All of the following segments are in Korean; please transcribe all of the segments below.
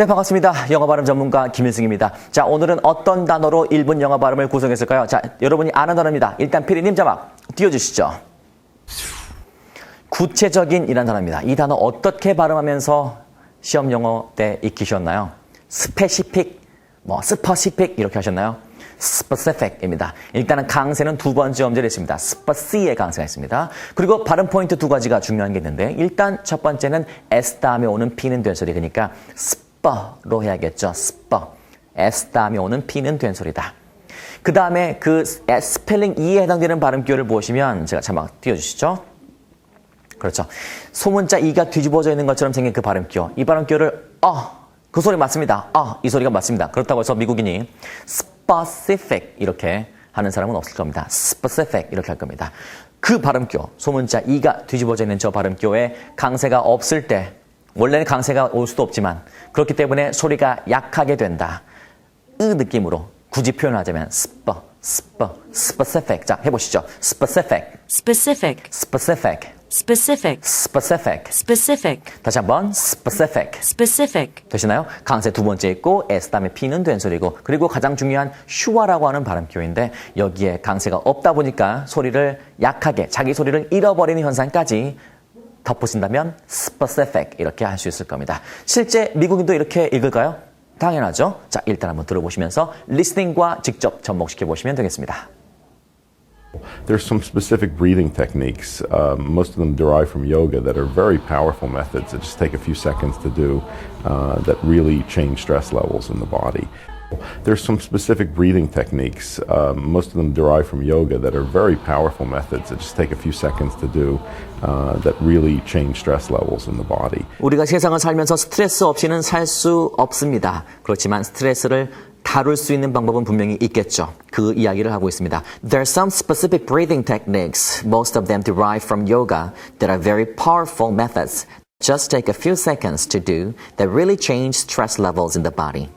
네, 반갑습니다. 영어 발음 전문가 김일승입니다. 자, 오늘은 어떤 단어로 1분 영어 발음을 구성했을까요? 자, 여러분이 아는 단어입니다. 일단 피디님 자막 띄워주시죠. 구체적인 이란 단어입니다. 이 단어 어떻게 발음하면서 시험 영어 때 익히셨나요? 스페시픽, 뭐 스퍼시픽 이렇게 하셨나요? specific입니다. 일단은 강세는 두 번째 음절에 있습니다. spac의 강세가 있습니다. 그리고 발음 포인트 두 가지가 중요한 게 있는데 일단 첫 번째는 s 다음에 오는 p는 된 소리 그러니까 sp로 해야겠죠. sp. s 다음에 오는 p는 된 소리다. 그 다음에 그 스펠링 E에 해당되는 발음 기호를 보시면 제가 자막 띄워주시죠. 그렇죠. 소문자 이가 뒤집어져 있는 것처럼 생긴 그 발음 기호. 이 발음 기호를 어, 그 소리 맞습니다. 어, 이 소리가 맞습니다. 그렇다고 해서 미국인이 specific 이렇게 하는 사람은 없을 겁니다. specific 이렇게 할 겁니다. 그 발음 기호, 소문자 이가 뒤집어져 있는 저 발음 기호에 강세가 없을 때 원래는 강세가 올 수도 없지만 그렇기 때문에 소리가 약하게 된다. 으 느낌으로 굳이 표현하자면 sp, sp, specific. 자, 해보시죠. specific, specific, specific, specific, specific. specific, 다시 한번 specific. specific, 되시나요? 강세 두 번째 있고 S 다음에 P는 된 소리고 그리고 가장 중요한 슈와라고 하는 발음 기호인데 여기에 강세가 없다 보니까 소리를 약하게 자기 소리를 잃어버리는 현상까지 덧붙인다면 specific 이렇게 할 수 있을 겁니다. 실제 미국인도 이렇게 읽을까요? 당연하죠. 자, 일단 한번 들어보시면서 리스닝과 직접 접목시켜 보시면 되겠습니다. There's some specific breathing techniques, um, most of them derive from yoga, that are very powerful methods that just take a few seconds to do uh, that really change stress levels in the body. There's some specific breathing techniques, um, most of them derive from yoga, that are very powerful methods that just take a few seconds to do uh, that really change stress levels in the body. 우리가 세상을 살면서 스트레스 없이는 살 수 없습니다. 그렇지만 스트레스를 다룰 수 있는 방법은 분명히 있겠죠. 그 이야기를 하고 있습니다. There are some specific breathing techniques, most of them derive from yoga, that are very powerful methods. Just take a few seconds to do that really change stress levels in the body.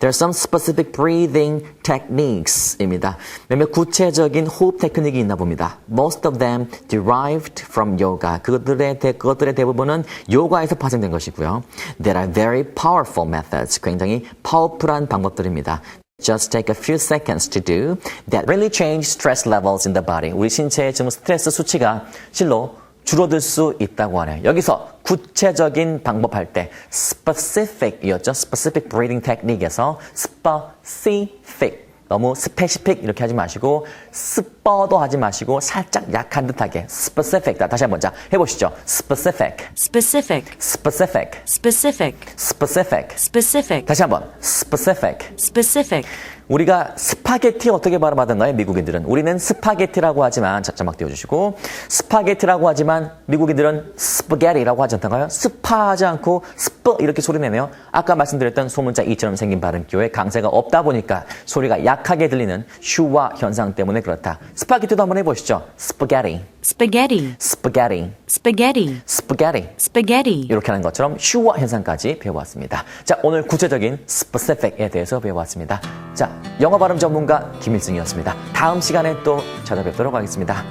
There are some specific breathing techniques입니다. 몇몇 구체적인 호흡 테크닉이 있나 봅니다. Most of them derived from yoga. 그것들의, 대, 그것들의 대부분은 요가에서 파생된 것이고요. There are very powerful methods. 굉장히 파워풀한 방법들입니다. Just take a few seconds to do that really change stress levels in the body. 우리 신체의 지금 스트레스 수치가 실로 줄어들 수 있다고 하네요. 여기서 구체적인 방법 할 때 specific이었죠. specific breathing technique에서 specific 너무 스페시픽 이렇게 하지 마시고 스 퍼도 하지 마시고 살짝 약한 듯하게 specific 다시 한번 자 해보시죠. specific, specific, specific, specific, specific. specific, 다시 한번 specific. specific, 우리가 스파게티 어떻게 발음하던가요? 미국인들은 우리는 스파게티라고 하지만 자, 자막 띄워주시고 스파게티라고 하지만 미국인들은 스파게티라고 하지 않던가요? 스파하지 않고 스퍼 이렇게 소리 내네요. 아까 말씀드렸던 소문자 이처럼 생긴 발음 기호에 강세가 없다 보니까 소리가 약하게 들리는 슈와 현상 때문에 그렇다. 스파게티도 한번 해보시죠. 스파게티, spaghetti, 스파게티, spaghetti, 스파게티. spaghetti. 이렇게 하는 것처럼 슈와 현상까지 배워왔습니다. 자, 오늘 구체적인 specific에 대해서 배워왔습니다. 자, 영어 발음 전문가 김일승이었습니다. 다음 시간에 또 찾아뵙도록 하겠습니다.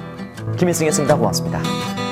김일승이었습니다. 고맙습니다.